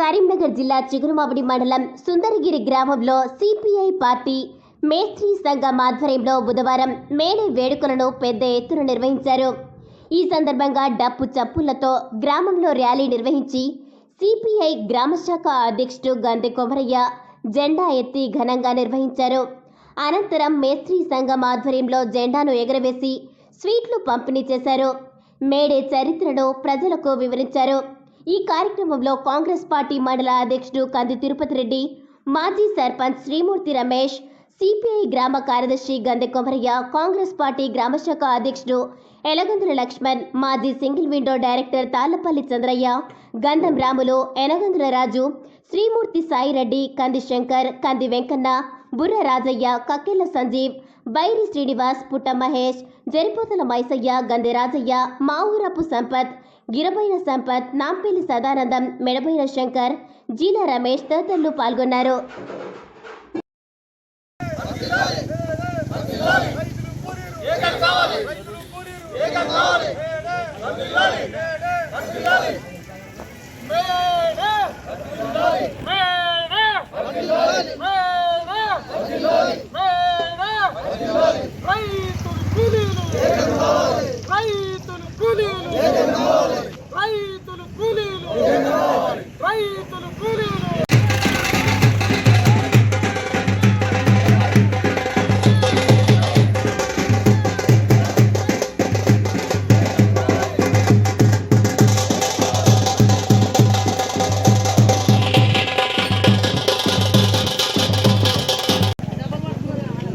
కరీంనగర్ జిల్లా చిగురుమామిడి మండలం సుందరగిరి గ్రామంలో సిపిఐ పార్టీ మేస్త్రీ సంఘం ఆధ్వర్యంలో బుధవారం మేడే వేడుకలను పెద్ద ఎత్తున నిర్వహించారు. ఈ సందర్భంగా డప్పు చప్పులతో గ్రామంలో ర్యాలీ నిర్వహించి సిపిఐ గ్రామశాఖ అధ్యక్షుడు గంధె కొమరయ్య జెండా ఎత్తి ఘనంగా నిర్వహించారు. అనంతరం మేస్త్రీ సంఘం ఆధ్వర్యంలో జెండాను ఎగరవేసి స్వీట్లు పంపిణీ చేశారు. మేడే చరిత్రను ప్రజలకు వివరించారు. ఈ కార్యక్రమంలో కాంగ్రెస్ పార్టీ మండల అధ్యక్షుడు కంది తిరుపతి రెడ్డి మాజీ సర్పంచ్ శ్రీమూర్తి రమేష్ సిపిఐ గ్రామ కార్యదర్శి గంధ కొమరయ్య కాంగ్రెస్ పార్టీ గ్రామశాఖ అధ్యక్షుడు ఎలగందుల లక్ష్మణ్ మాజీ single window director Tallapalli Chandraiah Gandham Ramulu Enagandula రాజు శ్రీమూర్తి సాయిరెడ్డి కంది శంకర్ కంది వెంకన్న బుర్ర రాజయ్య కక్కెల సంజీవ్ బైరి శ్రీనివాస్ పుట్ట మహేష్ జరిపోతల మైసయ్య గంది రాజయ్య మావురపు సంపత్ గిరబైన సంపత్ నాంపల్లి సదానందం మెడబైన శంకర్ జీల రమేష్ తదితరులు పాల్గొన్నారు.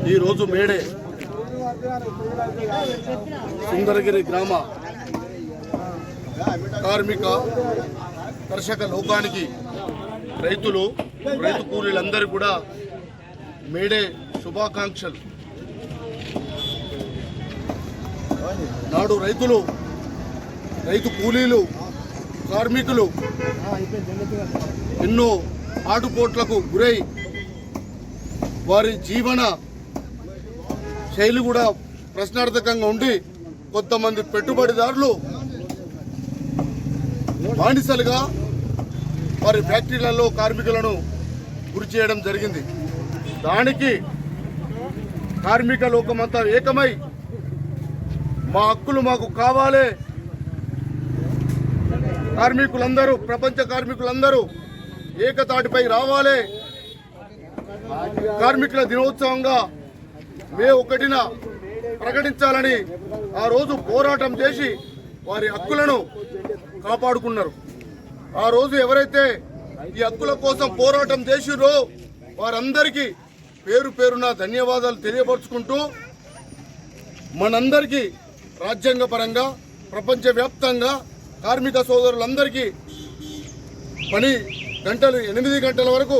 ఈరోజు మేడే సుందరగిరి గ్రామ కార్మిక కర్షక లోకానికి రైతులు రైతు కూలీలందరూ కూడా మేడే శుభాకాంక్షలు. నాడు రైతులు రైతు కూలీలు కార్మికులు ఎన్నో ఆటుపోట్లకు గురై వారి జీవన శైలి కూడా ప్రశ్నార్థకంగా ఉండి కొంతమంది పెట్టుబడిదారులు బానిసలుగా వారి ఫ్యాక్టరీలలో కార్మికులను గురి చేయడం జరిగింది. దానికి కార్మిక లోకమంతా ఏకమై మా హక్కులు మాకు కావాలి. కార్మికులందరూ ప్రపంచ కార్మికులందరూ ఏకతాటిపై రావాలి. కార్మికుల దినోత్సవంగా మే ఒకటిన ప్రకటించాలని ఆ రోజు పోరాటం చేసి వారి హక్కులను కాపాడుకున్నారు. ఆ రోజు ఎవరైతే ఈ హక్కుల కోసం పోరాటం చేసిరో వారందరికీ పేరు పేరున ధన్యవాదాలు తెలియపరుచుకుంటూ మనందరికీ రాజ్యాంగపరంగా ప్రపంచవ్యాప్తంగా కార్మిక సోదరులందరికీ పని గంటలు ఎనిమిది గంటల వరకు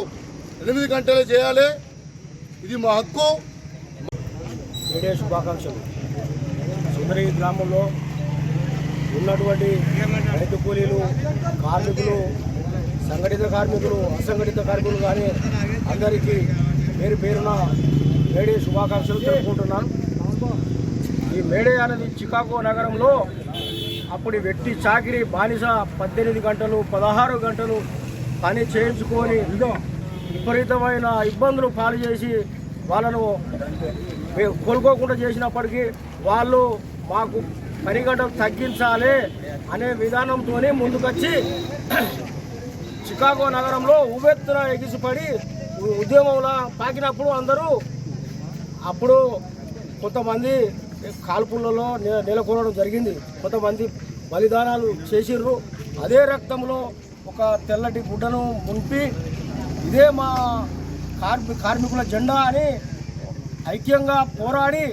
ఎనిమిది గంటలే చేయాలి. ఇది మా హక్కు. మీడియా శుభాకాంక్షలు. సుందరి గ్రామంలో ఉన్నటువంటి రైతు కూలీలు కార్మికులు సంఘటిత కార్మికులు అసంఘటిత కార్మికులు కానీ అందరికీ పేరు పేరున మేడే శుభాకాంక్షలు తెలుపుకుంటున్నాను. ఈ మేడే అనేది చికాగో నగరంలో అప్పుడు వెట్టి చాకిరి బానిస పద్దెనిమిది గంటలు పదహారు గంటలు పని చేయించుకొని విపరీతమైన ఇబ్బందులు పాలు చేసి వాళ్ళను మేము కోలుకోకుండా చేసినప్పటికీ వాళ్ళు మాకు పని గంటలు తగ్గించాలి అనే విధానంతోనే ముందుకొచ్చి చికాగో నగరంలో ఉవ్వెత్తున ఎగిసిపడి ఉద్యమంలో పాకినప్పుడు అందరూ అప్పుడు కొంతమంది కాల్పులలో నెలకొనడం జరిగింది. కొంతమంది బలిదానాలు చేసిర్రు. అదే రక్తంలో ఒక తెల్లటి గుడ్డను ముంపి ఇదే మా కార్మి కార్మికుల జెండా అని ఐక్యంగా పోరాడి